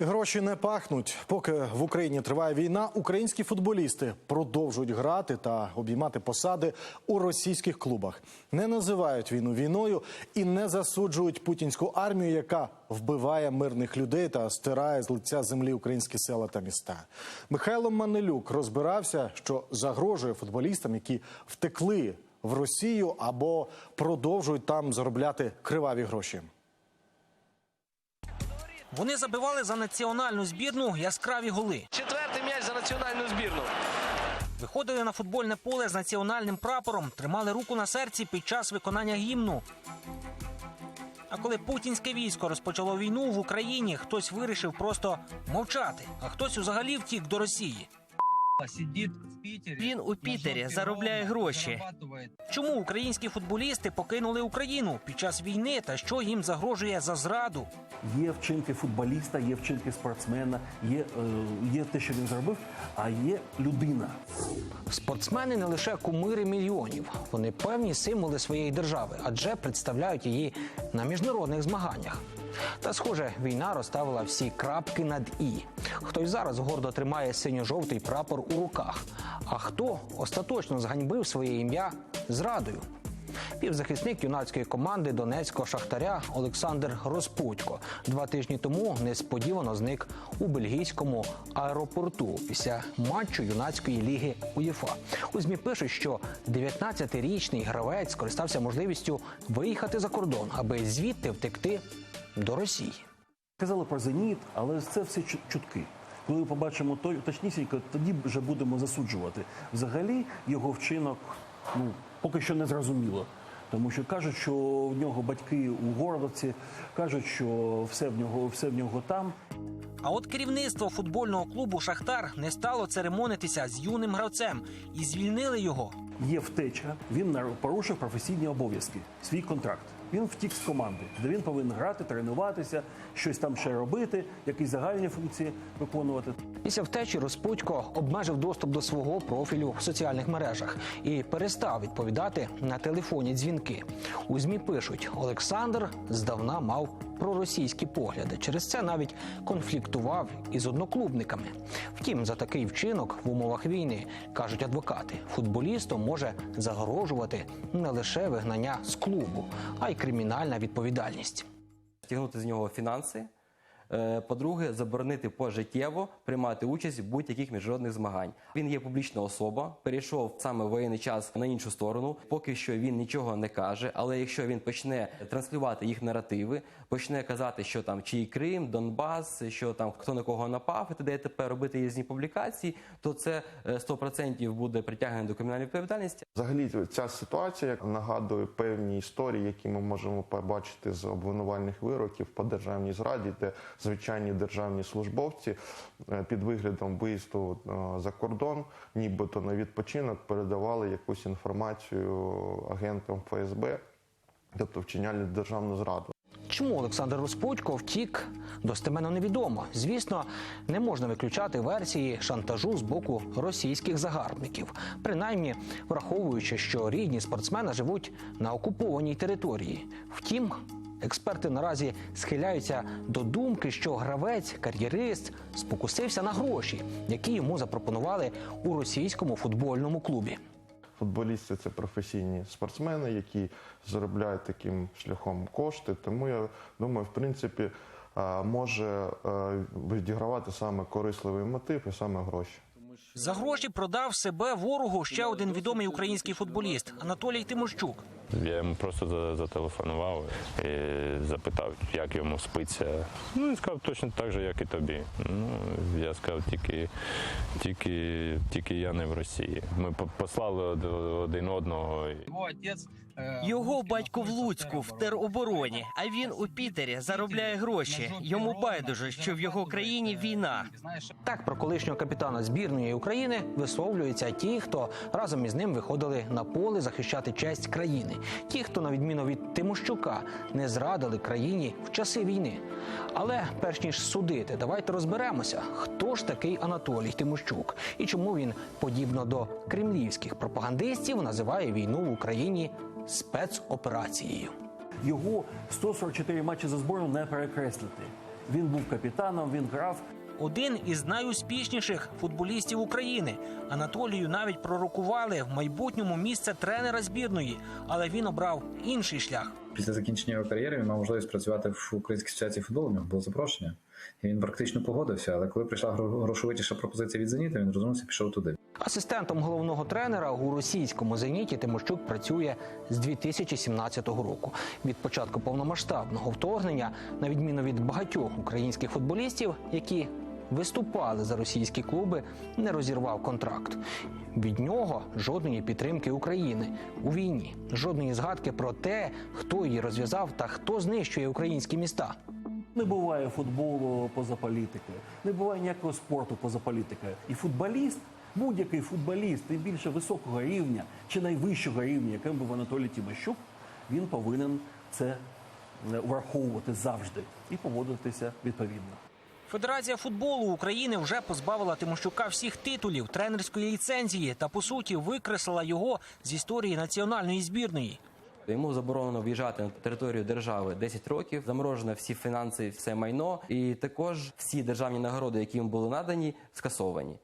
Гроші не пахнуть. Поки в Україні триває війна, українські футболісти продовжують грати та обіймати посади у російських клубах. Не називають війну війною і не засуджують путінську армію, яка вбиває мирних людей та стирає з лиця землі українські села та міста. Михайло Манелюк розбирався, що загрожує футболістам, які втекли в Росію або продовжують там заробляти криваві гроші. Вони забивали за національну збірну яскраві голи. Четвертий м'яч за національну збірну. Виходили на футбольне поле з національним прапором, тримали руку на серці під час виконання гімну. А коли путінське військо розпочало війну в Україні, хтось вирішив просто мовчати, а хтось взагалі втік до Росії. Він у Пітері заробляє гроші. Чому українські футболісти покинули Україну під час війни та що їм загрожує за зраду? Є вчинки футболіста, є вчинки спортсмена, є, е, є те, що він зробив, а є людина. Спортсмени не лише кумири мільйонів, вони певні символи своєї держави, адже представляють її на міжнародних змаганнях. Та, схоже, війна розставила всі крапки над і. Хтось зараз гордо тримає синьо-жовтий прапор у руках, а хто остаточно зганьбив своє ім'я зрадою. Півзахисник юнацької команди донецького шахтаря Олександр Розпутько два тижні тому несподівано зник у бельгійському аеропорту після матчу юнацької ліги УЄФА. У змі пишуть, що 19-річний гравець скористався можливістю виїхати за кордон, аби звідти втекти до Росії. Казали про зеніт, але це все чу- чутки. Коли ми побачимо той точнісінько, тоді вже будемо засуджувати. Взагалі його вчинок ну поки що не зрозуміло. Тому що кажуть, що в нього батьки у Горловці, кажуть, що все в нього, все в нього там. А от керівництво футбольного клубу Шахтар не стало церемонитися з юним гравцем і звільнили його. Є втеча, він порушив професійні обов'язки, свій контракт. Він втік з команди, де він повинен грати, тренуватися, щось там ще робити, якісь загальні функції виконувати. Після втечі Розпутько обмежив доступ до свого профілю в соціальних мережах і перестав відповідати на телефонні дзвінки. У змі пишуть, Олександр здавна мав проросійські погляди. Через це навіть конфліктував із одноклубниками. Втім, за такий вчинок в умовах війни кажуть адвокати, футболісту може загрожувати не лише вигнання з клубу, а й кримінальна відповідальність. стягнути з нього фінанси. Е, По-друге, заборонити пожиттєво приймати участь в будь-яких міжнародних змагань. Він є публічна особа, перейшов саме воєнний час на іншу сторону. Поки що він нічого не каже. Але якщо він почне транслювати їх наративи, почне казати, що там чий Крим, Донбас, що там хто на кого напав, і т.д. т.п. робити різні публікації, то це е, 100% буде притягнено до кримінальної відповідальності. Взагалі, ця ситуація нагадує певні історії, які ми можемо побачити з обвинувальних вироків по державній зраді, де звичайні державні службовці е, під виглядом виїзду е, за кордон, нібито на відпочинок, передавали якусь інформацію агентам ФСБ, тобто вчиняли державну зраду. Чому Олександр Розпутько втік, достеменно невідомо. Звісно, не можна виключати версії шантажу з боку російських загарбників, принаймні враховуючи, що рідні спортсмена живуть на окупованій території. Втім, експерти наразі схиляються до думки, що гравець, кар'єрист спокусився на гроші, які йому запропонували у російському футбольному клубі. Футболісти це професійні спортсмени, які заробляють таким шляхом кошти. Тому я думаю, в принципі, е, може е, відігравати саме корисливий мотив і саме гроші. За гроші продав себе ворогу ще один відомий український футболіст Анатолій Тимощук. Я йому просто зателефонував і запитав, як йому спиться. Ну, він сказав точно так же, як і тобі. Ну, я сказав, тільки, тільки, тільки я не в Росії. Ми послали один одного. Його батько в Луцьку в теробороні, а він у Пітері заробляє гроші. Йому байдуже, що в його країні війна. Так про колишнього капітана збірної України висловлюються ті, хто разом із ним виходили на поле захищати честь країни. Ті, хто, на відміну від Тимощука, не зрадили країні в часи війни. Але перш ніж судити, давайте розберемося, хто ж такий Анатолій Тимощук і чому він, подібно до кремлівських пропагандистів, називає війну в Україні спецоперацією. Його 144 матчі за зборну не перекреслити. Він був капітаном, він грав. Один із найуспішніших футболістів України. Анатолію навіть пророкували в майбутньому місце тренера збірної, але він обрав інший шлях. Після закінчення його кар'єри він мав можливість працювати в Українській асоціації футболу. Нього було запрошення. І він практично погодився. Але коли прийшла грошовитіша пропозиція від Зеніта, він розумівся, пішов туди. Асистентом головного тренера у російському зеніті Тимощук працює з 2017 року. Від початку повномасштабного вторгнення, на відміну від багатьох українських футболістів, які виступали за російські клуби, не розірвав контракт. Від нього жодної підтримки України у війні, жодної згадки про те, хто її розв'язав та хто знищує українські міста. Не буває футболу поза політикою, не буває ніякого спорту поза політикою. І футболіст, будь-який футболіст, тим більше високого рівня чи найвищого рівня, яким був Анатолій Тимощук, він повинен це е, враховувати завжди і поводитися відповідно. Федерація футболу України вже позбавила Тимощука всіх титулів, тренерської ліцензії та по суті викреслила його з історії національної збірної. Йому заборонено в'їжджати на територію держави 10 років, заморожено всі фінанси, все майно, і також всі державні нагороди, які йому були надані, скасовані.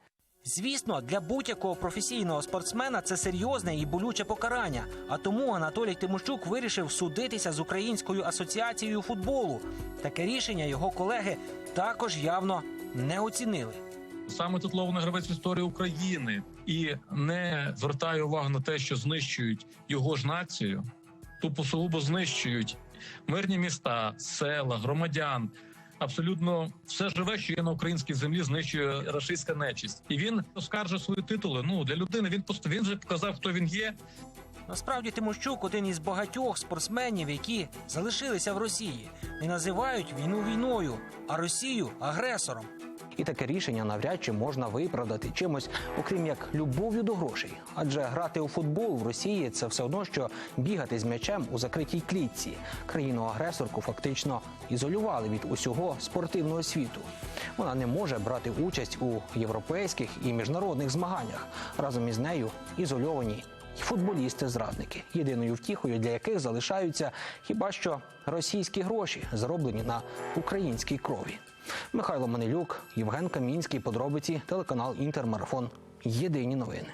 Звісно, для будь-якого професійного спортсмена це серйозне і болюче покарання. А тому Анатолій Тимощук вирішив судитися з Українською асоціацією футболу. Таке рішення його колеги також явно не оцінили. саме титулований гравець історії України і не звертає увагу на те, що знищують його ж націю, тупо сугубо знищують мирні міста, села, громадян. Абсолютно все живе, що є на українській землі, знищує рашистська нечисть, і він оскаржив свої титули. Ну для людини він просто він вже показав, хто він є. Насправді Тимощук один із багатьох спортсменів, які залишилися в Росії, не називають війну війною, а Росію агресором. І таке рішення навряд чи можна виправдати чимось, окрім як любов'ю до грошей. Адже грати у футбол в Росії це все одно, що бігати з м'ячем у закритій клітці. Країну-агресорку фактично ізолювали від усього спортивного світу. Вона не може брати участь у європейських і міжнародних змаганнях. Разом із нею ізольовані футболісти-зрадники, єдиною втіхою для яких залишаються хіба що російські гроші, зароблені на українській крові. Михайло Манилюк, Євген Камінський, подробиці, телеканал Інтермарафон. Єдині новини.